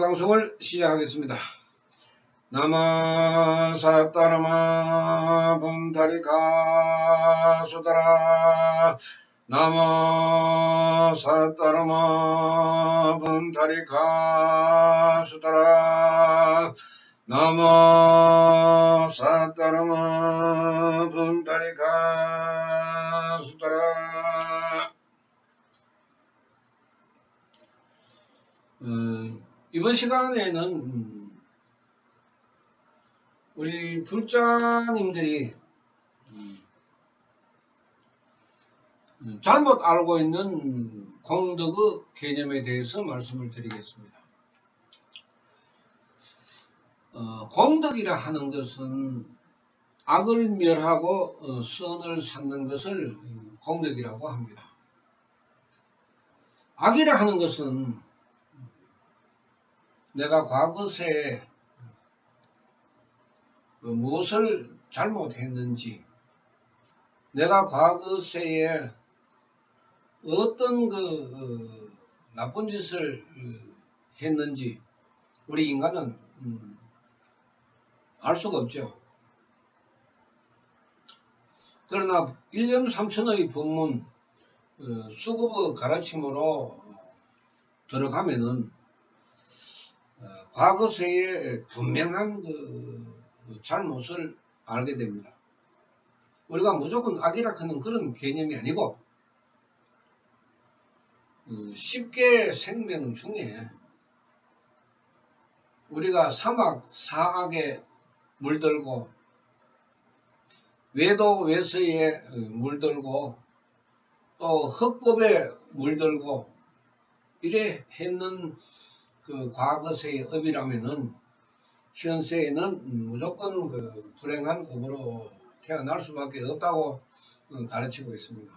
동명방송을 시작하겠습니다. 나마사따라마 분다리가 수다라. 나마사따라마 분다리가 수다라. 나마사따라마 분다리가 수다라. 어, 이번 시간에는 음, 우리 불자님들이 음, 음, 잘못 알고 있는 공덕의 개념에 대해서 말씀을 드리겠습니다. 어, 공덕이라 하는 것은 악을 멸하고 어, 선을 쌓는 것을 음, 공덕이라고 합니다. 악이라 하는 것은 내가 과거에 그 무엇을 잘못했는지, 내가 과거세에 어떤 그 어, 나쁜 짓을 어, 했는지 우리 인간은 음, 알 수가 없죠. 그러나 1년 3천의 법문 어, 수급의 가르침으로 들어가면은 어, 과거세에 분명한 그 잘못을 알게 됩니다. 우리가 무조건 악이라 하는 그런 개념이 아니고 어, 쉽게 생명 중에 우리가 사막 사악에 물들고 외도 외서에 어, 물들고 또 흑법에 물들고 이래 했는 그 과거세의 업이라면은 현세에는 무조건 그 불행한 업으로 태어날 수밖에 없다고 가르치고 있습니다.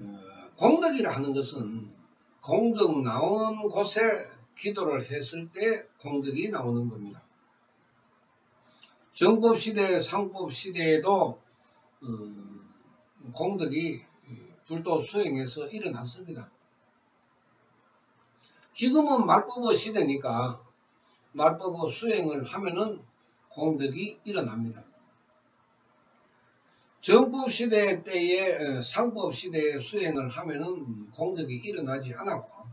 어, 공덕이라 하는 것은 공덕 나오는 곳에 기도를 했을 때 공덕이 나오는 겁니다. 정법시대, 상법시대에도 어, 공덕이 불도 수행해서 일어났습니다. 지금은 말법의 시대니까 말법의 수행을 하면은 공덕이 일어납니다. 정법 시대 때에 상법 시대에 수행을 하면은 공덕이 일어나지 않았고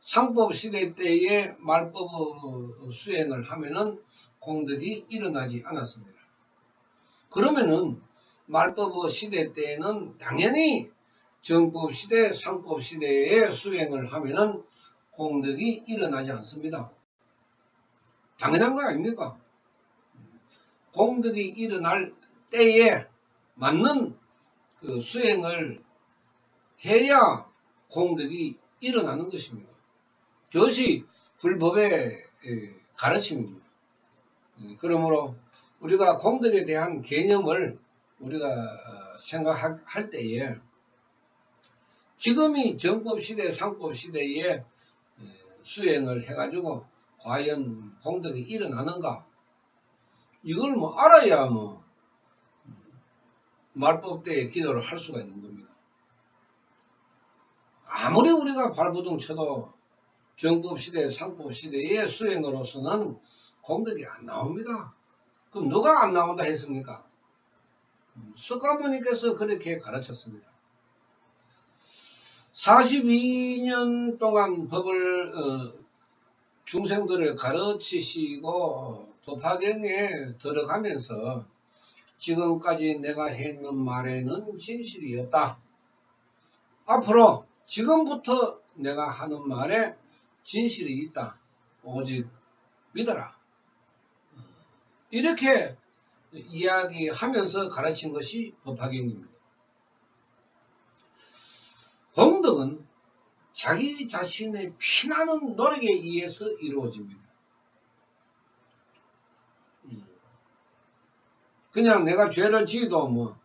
상법 시대 때에 말법 수행을 하면은 공덕이 일어나지 않았습니다. 그러면은 말법 시대 때에는 당연히 정법 시대, 상법 시대에 수행을 하면은 공덕이 일어나지 않습니다. 당연한 거 아닙니까? 공덕이 일어날 때에 맞는 그 수행을 해야 공덕이 일어나는 것입니다. 그것이 불법의 가르침입니다. 그러므로 우리가 공덕에 대한 개념을 우리가 어, 생각할 때에 지금이 정법시대, 상법시대에 수행을 해가지고 과연 공덕이 일어나는가 이걸 뭐 알아야 뭐 말법 때에 기도를 할 수가 있는 겁니다. 아무리 우리가 발부둥 쳐도 정법 시대, 상법 시대의 수행으로서는 공덕이 안 나옵니다. 그럼 누가 안 나온다 했습니까? 석가모니께서 그렇게 가르쳤습니다. 42년 동안 법을 어, 중생들을 가르치시고 도파경에 들어가면서 지금까지 내가 했는 말에는 진실이 없다. 앞으로 지금부터 내가 하는 말에 진실이 있다. 오직 믿어라. 이렇게 이야기하면서 가르친 것이 법화경입니다. 공덕은 자기 자신의 피나는 노력에 의해서 이루어집니다. 음. 그냥 내가 죄를 지어도 뭐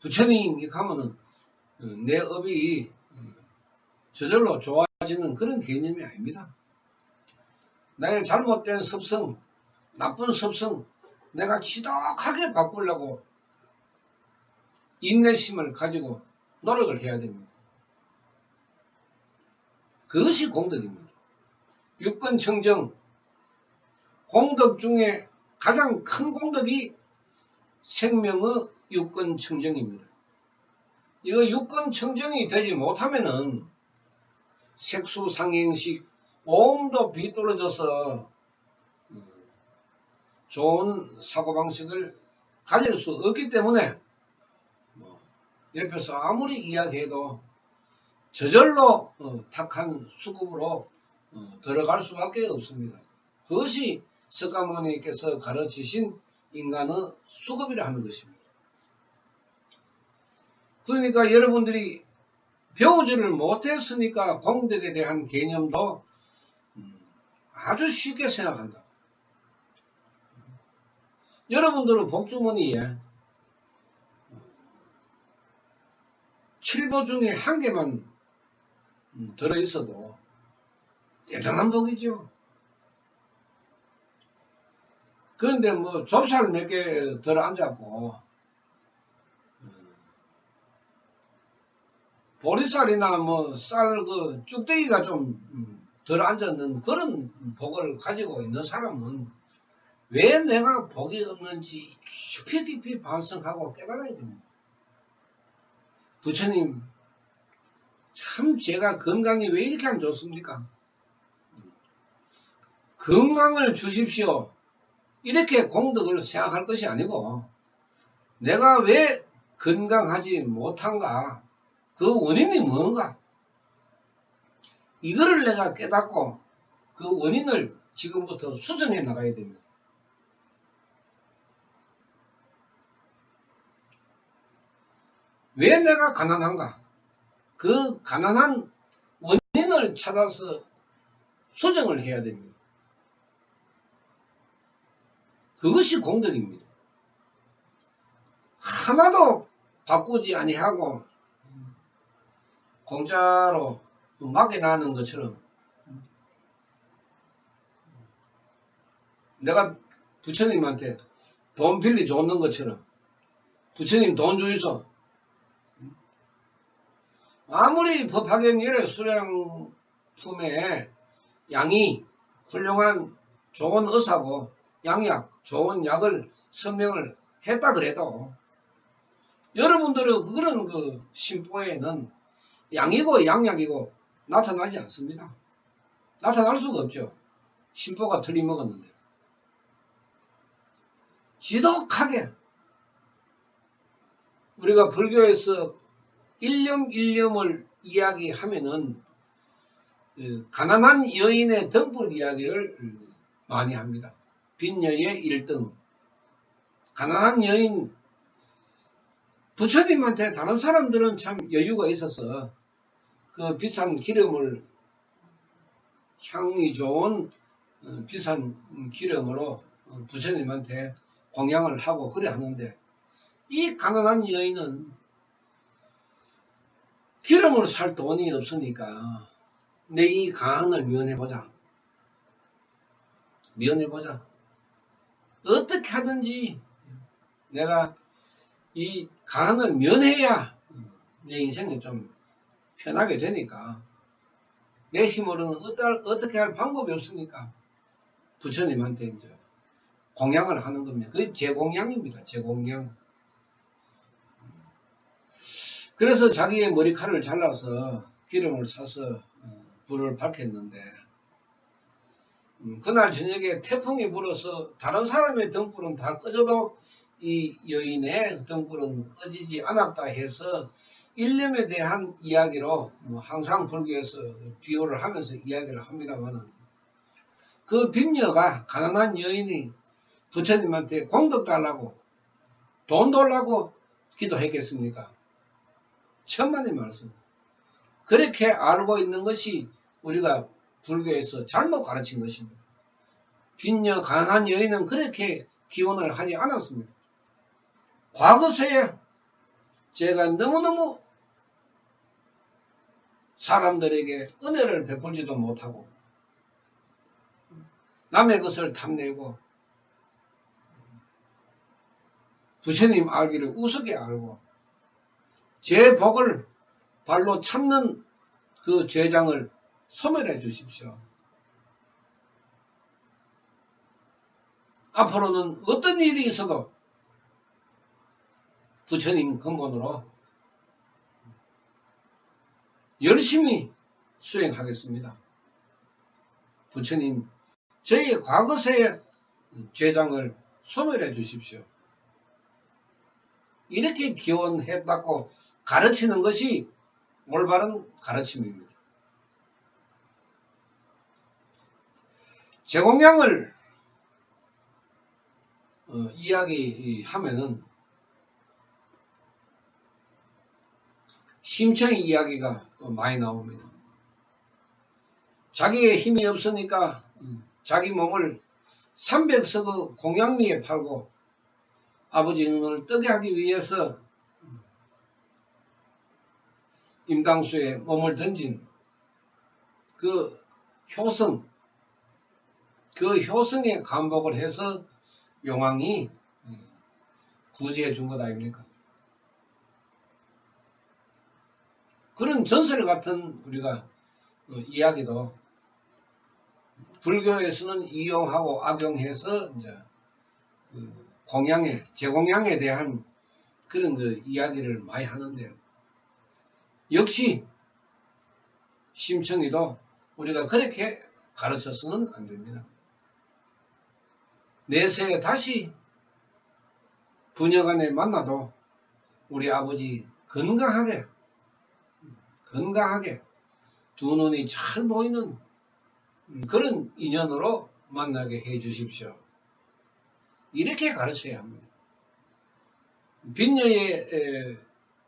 부처님 하면은 어, 내 업이 어, 저절로 좋아지는 그런 개념이 아닙니다. 나의 잘못된 습성, 나쁜 습성, 내가 지독하게 바꾸려고 인내심을 가지고 노력을 해야 됩니다. 그것이 공덕입니다. 육근청정 공덕 중에 가장 큰 공덕이 생명의 육근청정입니다. 이거 육근청정이 되지 못하면은 색수 상행식 몸도 비뚤어져서 음, 좋은 사고방식을 가질 수 없기 때문에 뭐 옆에서 아무리 이야기해도 저절로 어, 탁한 수급으로 어, 들어갈 수밖에 없습니다. 그것이 석가모니께서 가르치신 인간의 수급이라 하는 것입니다. 그러니까 여러분들이 배우지를 못했으니까 공덕에 대한 개념도 음, 아주 쉽게 생각한다. 여러분들은 복주머니에 7보 중에 한 개만 음, 들어 있어도 대단한 복이죠. 그런데 뭐 좁쌀 몇 개 들어 앉았고 음, 보리쌀이나 뭐 쌀 그 쭉대기가 좀 음, 들어 앉았는 그런 복을 가지고 있는 사람은 왜 내가 복이 없는지 깊이 깊이 반성하고 깨달아야 됩니다. 부처님 참 제가 건강이 왜 이렇게 안 좋습니까? 건강을 주십시오. 이렇게 공덕을 생각할 것이 아니고 내가 왜 건강하지 못한가 그 원인이 뭔가 이거를 내가 깨닫고 그 원인을 지금부터 수정해 나가야 됩니다. 왜 내가 가난한가? 그 가난한 원인을 찾아서 수정을 해야 됩니다. 그것이 공덕입니다. 하나도 바꾸지 아니하고 공짜로 맡겨나는 것처럼 내가 부처님한테 돈 빌리 줬는 것처럼 부처님 돈 주이소 아무리 법학연 열의 수량 품에 양이 훌륭한 좋은 의사고 양약, 좋은 약을 설명을 했다 그래도 여러분들은 그런 그 심보에는 양이고 양약이고 나타나지 않습니다. 나타날 수가 없죠. 심보가 틀림먹었는데. 지독하게 우리가 불교에서 일념 일념을 이야기하면은 그 가난한 여인의 등불 이야기를 많이 합니다. 빈녀의 1등 가난한 여인 부처님한테 다른 사람들은 참 여유가 있어서 그 비싼 기름을 향이 좋은 어, 비싼 기름으로 부처님한테 공양을 하고 그래 하는데 이 가난한 여인은 기름을 살 돈이 없으니까 내이 가난을 면해보자. 면해보자. 어떻게 하든지 내가 이 가난을 면해야 내 인생이 좀 편하게 되니까 내 힘으로는 어떻게 할 방법이 없으니까 부처님한테 이제 공양을 하는 겁니다. 그게 제공양입니다. 제공양. 그래서 자기의 머리칼을 잘라서 기름을 사서 어, 불을 밝혔는데 음, 그날 저녁에 태풍이 불어서 다른 사람의 등불은 다 꺼져도 이 여인의 등불은 꺼지지 않았다 해서 일념에 대한 이야기로 뭐 항상 불교에서 비유를 하면서 이야기를 합니다만은 그 빈녀가 가난한 여인이 부처님한테 공덕 달라고 돈 달라고 기도했겠습니까? 천만의 말씀. 그렇게 알고 있는 것이 우리가 불교에서 잘못 가르친 것입니다. 빈녀 가난한 여인은 그렇게 기원을 하지 않았습니다. 과거세에 제가 너무너무 사람들에게 은혜를 베풀지도 못하고 남의 것을 탐내고 부처님 알기를 우습게 알고 제 복을 발로 찾는 그 죄장을 소멸해 주십시오. 앞으로는 어떤 일이 있어도 부처님 근본으로 열심히 수행하겠습니다. 부처님, 저희 과거세의 죄장을 소멸해 주십시오. 이렇게 기원했다고 가르치는 것이 올바른 가르침입니다. 제공량을 어, 이야기하면은 심청의 이야기가 또 많이 나옵니다. 자기의 힘이 없으니까 자기 몸을 300석의 공양미에 팔고 아버지 눈을 뜨게 하기 위해서 임당수에 몸을 던진 그 효성, 그 효성에 감복을 해서 용왕이 구제해 준 것 아닙니까? 그런 전설 같은 우리가 어, 이야기도 불교에서는 이용하고 악용해서 이제 그 공양에 제공양에 대한 그런 그 이야기를 많이 하는데요. 역시 심청이도 우리가 그렇게 가르쳐서는 안 됩니다. 내세에 다시 부녀간에 만나도 우리 아버지 건강하게 건강하게 두 눈이 잘 보이는 그런 인연으로 만나게 해 주십시오. 이렇게 가르쳐야 합니다. 빈녀의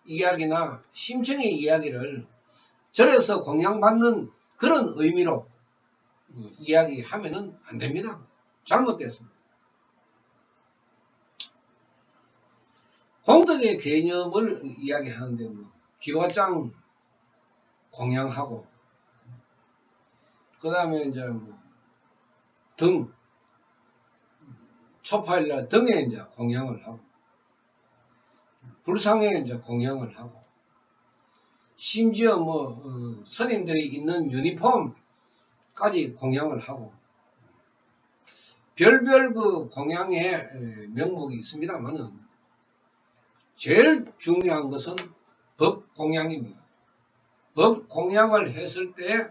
이야기나 심청의 이야기를 절에서 공양받는 그런 의미로 어, 이야기하면 안 됩니다. 잘못됐습니다. 공덕의 개념을 이야기하는데 뭐 기와장 공양하고 그 다음에 이제 뭐 등 초파일날 등에 이제 공양을 하고 불상에 이제 공양을 하고 심지어 뭐 어, 선임들이 있는 유니폼까지 공양을 하고 별별 그 공양의 명목이 있습니다만은 제일 중요한 것은 법 공양입니다. 법 공양을 했을 때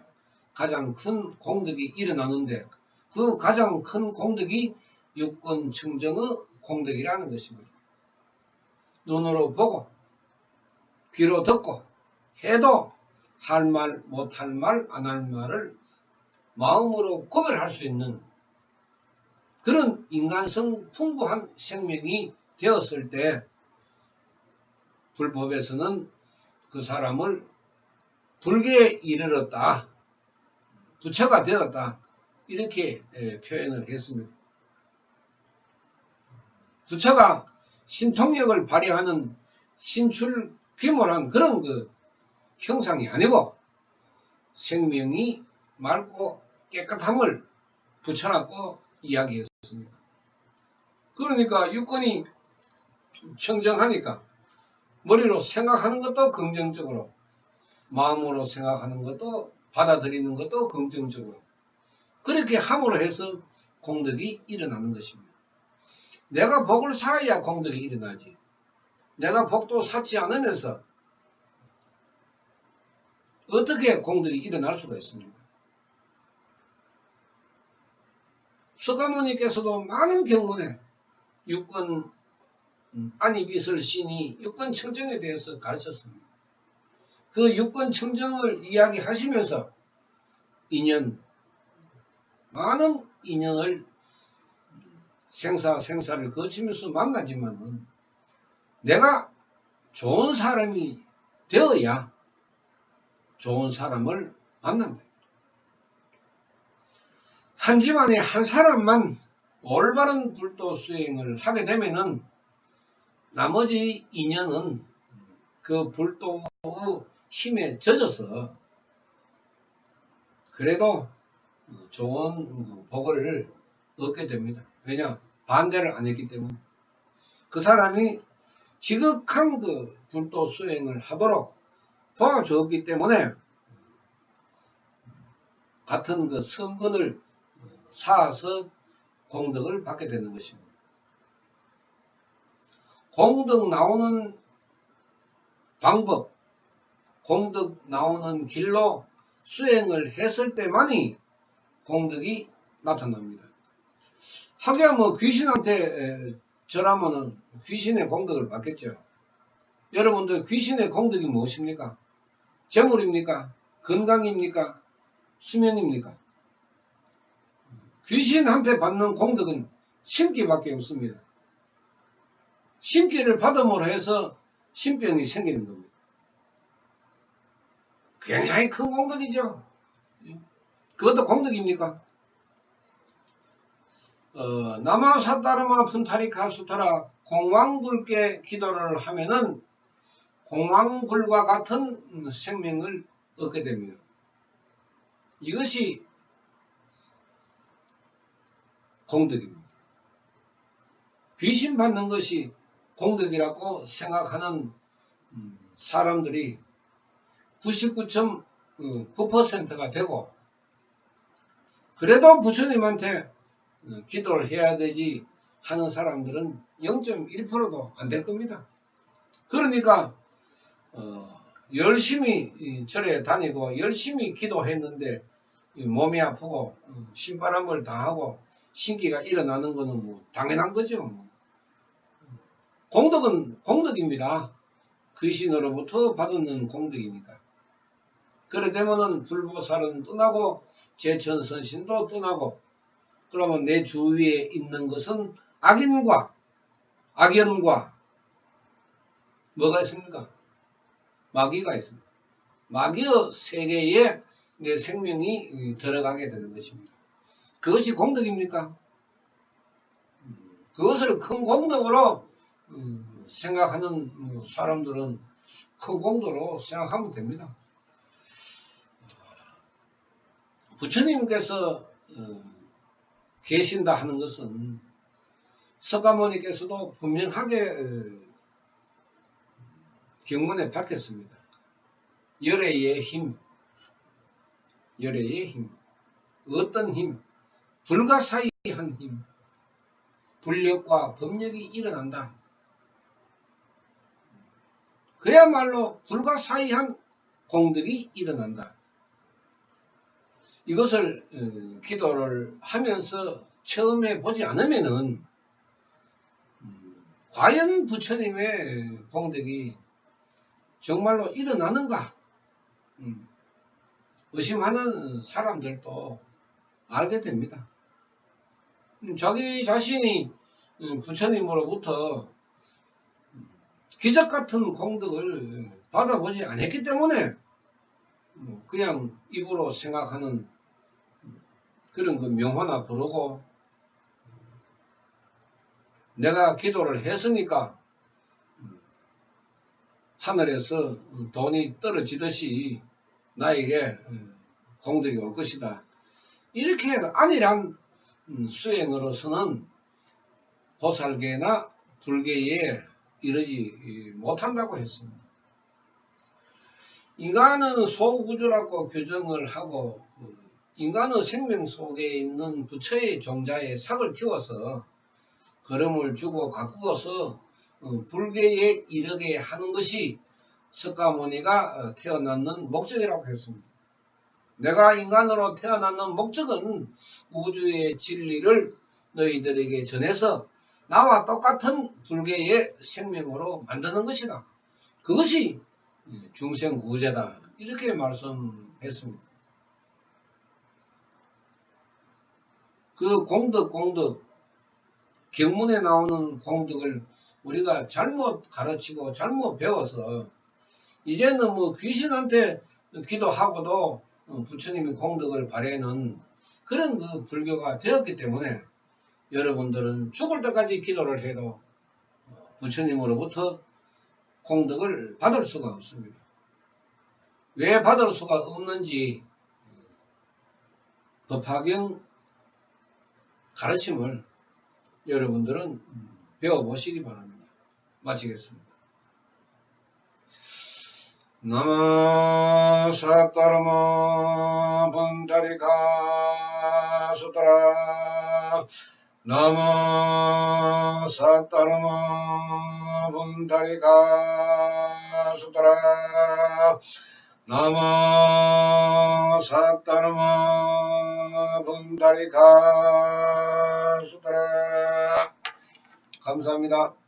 가장 큰 공덕이 일어나는데 그 가장 큰 공덕이 육권 청정의 공덕이라는 것입니다. 눈으로 보고 귀로 듣고 해도 할 말, 못 할 말, 안 할 말을 마음으로 구별할 수 있는 그런 인간성 풍부한 생명이 되었을 때 불법에서는 그 사람을 불교에 이르렀다. 부처가 되었다. 이렇게 표현을 했습니다. 부처가 신통력을 발휘하는 신출 귀몰한 그런 그 형상이 아니고 생명이 맑고 깨끗함을 붙여놨고 이야기했습니다. 그러니까 유권이 청정하니까 머리로 생각하는 것도 긍정적으로 마음으로 생각하는 것도 받아들이는 것도 긍정적으로 그렇게 함으로 해서 공덕이 일어나는 것입니다. 내가 복을 쌓아야 공덕이 일어나지. 내가 복도 쌓지 않으면서 어떻게 공덕이 일어날 수가 있습니까? 석가모니께서도 많은 경문에 육권 안입이슬 신이 육권 청정에 대해서 가르쳤습니다. 그 육권 청정을 이야기하시면서 인연, 많은 인연을 생사, 생사를 거치면서 만나지만은 내가 좋은 사람이 되어야 좋은 사람을 만난다. 한 집안에 한 사람만 올바른 불도 수행을 하게 되면은 나머지 인연은 그 불도의 힘에 젖어서 그래도 좋은 복을 얻게 됩니다. 왜냐? 반대를 안 했기 때문에. 그 사람이 지극한 그 불도 수행을 하도록 도와주었기 때문에 같은 그 성근을 쌓아서 공덕을 받게 되는 것입니다. 공덕 나오는 방법, 공덕 나오는 길로 수행을 했을 때만이 공덕이 나타납니다. 하기야 뭐 귀신한테 절하면은 귀신의 공덕을 받겠죠. 여러분들 귀신의 공덕이 무엇입니까? 재물입니까? 건강입니까? 수명입니까? 귀신한테 받는 공덕은 심기밖에 없습니다. 심기를 받음으로 해서 신병이 생기는 겁니다. 굉장히 큰 공덕이죠. 그것도 공덕입니까? 어, 나마사다르마 푼타리카 수타라 공왕불께 기도를 하면은 공왕불과 같은 생명을 얻게 됩니다. 이것이 공덕입니다. 귀신 받는 것이 공덕이라고 생각하는 음, 사람들이 99.9%가 되고 그래도 부처님한테 어, 기도를 해야 되지 하는 사람들은 0.1%도 안 될 겁니다. 그러니까 어, 열심히 절에 다니고 열심히 기도했는데 몸이 아프고 어, 신바람을 당하고 신기가 일어나는 것은 뭐 당연한 거죠. 뭐. 공덕은 공덕입니다. 귀신으로부터 받는 공덕이니까. 그래 되면은 불보살은 떠나고 제천선신도 떠나고 그러면 내 주위에 있는 것은 악인과 악연과 뭐가 있습니까? 마귀가 있습니다. 마귀의 세계에 내 생명이 들어가게 되는 것입니다. 그것이 공덕입니까? 그것을 큰 공덕으로 음, 생각하는 뭐 사람들은 큰 공덕으로 생각하면 됩니다. 부처님께서 어, 계신다 하는 것은 석가모니께서도 분명하게 어, 경문에 밝혔습니다. 열애의 힘, 열애의 힘, 어떤 힘, 불가사의한 힘, 불력과 법력이 일어난다. 그야말로 불가사의한 공덕이 일어난다. 이것을 어, 기도를 하면서 처음에 보지 않으면은 음, 과연 부처님의 공덕이 정말로 일어나는가 음, 의심하는 사람들도 알게 됩니다. 음, 자기 자신이 부처님으로부터 기적 같은 공덕을 받아보지 않았기 때문에 뭐 그냥 입으로 생각하는 그런 그 명화나 부르고 내가 기도를 했으니까 하늘에서 돈이 떨어지듯이 나에게 공덕이 올 것이다. 이렇게 아니란 수행으로서는 보살계나 불계에 이르지 못한다고 했습니다. 인간은 소우주라고 규정을 하고 그 인간의 생명 속에 있는 부처의 종자에 sak을 키워서 걸음을 주고 가꾸어서 어, 불계에 이르게 하는 것이 석가모니가 어, 태어났는 목적이라고 했습니다. 내가 인간으로 태어났는 목적은 우주의 진리를 너희들에게 전해서 나와 똑같은 불계의 생명으로 만드는 것이다. 그것이 중생구제다. 이렇게 말씀했습니다. 그 공덕, 공덕, 경문에 나오는 공덕을 우리가 잘못 가르치고 잘못 배워서 이제는 뭐 귀신한테 기도하고도 부처님이 공덕을 바라는 그런 그 불교가 되었기 때문에 여러분들은 죽을 때까지 기도를 해도 부처님으로부터 공덕을 받을 수가 없습니다. 왜 받을 수가 없는지 법화경 가르침을 여러분들은 배워보시기 바랍니다. 마치겠습니다. 나마 사따르마 번다리카 분다리 가 수더라 감사합니다.